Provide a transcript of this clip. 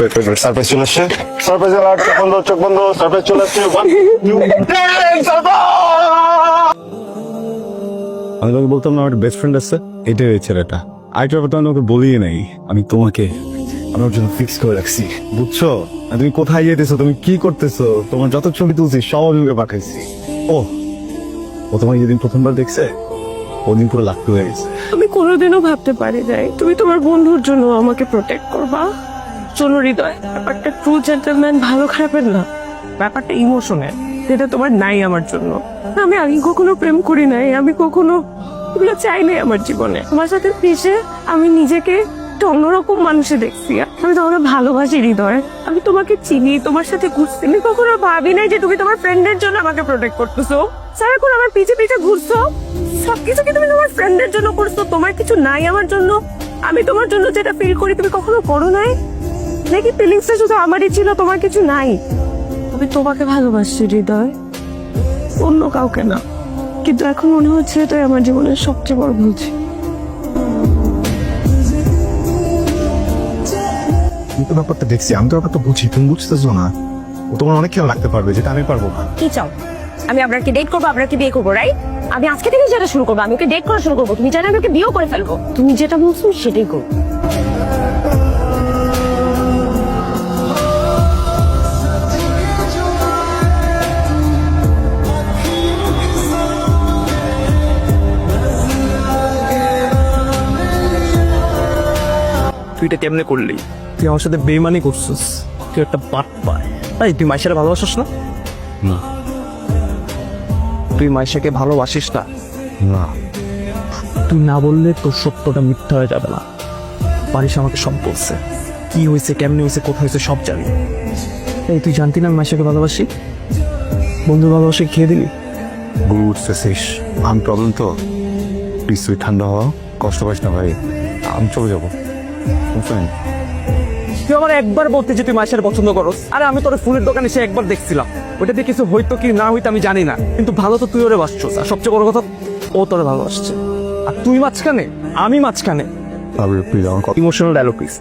Wait wait surprise চলে আসছে? Surprise alert চোখ বন্ধ চোখ বন্ধ সারপ্রাইজ চলে আসছে। আমি তোমাকে বলতাম না আমার বেস্ট ফ্রেন্ড আছে। এটাই ওই ছেলেটা। আরেকটা আমি বলিয়ে নাই। আমি তোমাকে আমার জন্য ফিক্স করে রাখছি। বুঝছ? তুমি কোথায় যেতেছো? তুমি কি করতেছো? তোমার যত ছবি তুলছি সব আমি ওকে পাঠাইছি। ও ও তোমাকে যেদিন প্রথমবার দেখছে ওদিন পুরো লাগতে হয়ে গেছে। আমি কোনোদিনও ভাবতে পারি নাই। তুমি তোমার বন্ধুর জন্য আমাকে প্রোটেক্ট করবা। চলো হৃদয়। ব্যাপারটা ট্রু জেন্টলম্যান ভালো খারাপের না। ব্যাপারটা ইমোশনের যেটা তোমার নাই আমার জন্য। আমি আগে কখনো প্রেম করি নাই। আমি কখনো এগুলো চাই নাই আমার জীবনে। তোমার সাথে মিশে আমি নিজেকে একটা অন্যরকম মানুষে দেখছি। আমি তোমাকে ভালোবাসি হৃদয়। আমি তোমাকে চিনি, তোমার সাথে ঘুরছি। আমি কখনো ভাবি নাই যে তুমি তোমার ফ্রেন্ডের জন্য আমাকে প্রোটেক্ট করতেছো। সারাক্ষণ আমার পিছে পিছে ঘুরছো। সবকিছু কি তুমি তোমার ফ্রেন্ডের জন্য করছ? তোমার কিছু নাই আমার জন্য। আমি তোমার জন্য যেটা ফিল করি, তুমি কখনো করো নাই? নাকি ফিলিংসটা শুধু আমারই ছিল তোমার কিছু নাই। আমি তোমাকে ভালোবাসছি হৃদয়। অন্য কাউকে না। কিন্তু এখন মনে হচ্ছে এটাই আমার জীবনের সবচেয়ে বড় ভুল ছিল। আমি তো ব্যাপারটা দেখছি আমি তো ব্যাপারটা বুঝি। তুমি বুঝতেছো না ও তোমার অনেক খেয়াল রাখতে পারবে যেটা আমি পারব না। কি চাও? আমি আপনাকে ডেট করব আপনাকে বিয়ে করব রাইট আমি আজকে থেকে যেটা শুরু করব আমি ওকে ডেট করা শুরু করব তুমি জানো আমি ওকে বিয়েও করে ফেলব। তুমি যেটা বলছো সেটাই করব। তুই এটা কেমনে করলি? তুই আমার সাথে বেইমানি করছিস। তুই একটা বাট পায়। তাই তুই মাইশারে ভালোবাসিস না? না। তুই মাইশাকে ভালোবাসিস না? না। তুই না বললে তোর সত্যটা মিথ্যা হয়ে যাবে না। পারিস আমাকে সব বলছে। কি হয়েছে কেমনে হয়েছে কোথায় হয়েছে সব জানি। এই তুই জানতি না আমি মাইশাকে ভালোবাসি? বন্ধু ভালোবাসি খেয়ে দিলি? গুরু উঠতেছিস। আমি প্রবলেম তো? তুই ঠান্ডা হওয়া? কষ্ট পাইস না ভাই। আমি চলে যাব। তুই আমার একবার বলতে যে তুই মাসের পছন্দ করস আরে আমি তোর ফুলের দোকানে এসে একবার দেখছিলাম। ওটা দিয়ে কিছু হইতো কি না হইতো আমি জানি না। কিন্তু ভালো তো তুই ওরে বাসছস। আর সবচেয়ে বড় কথা ও তোরে ভালোবাসছে। আর তুই মাঝখানে আমি মাঝখানে। Emotional dialogue please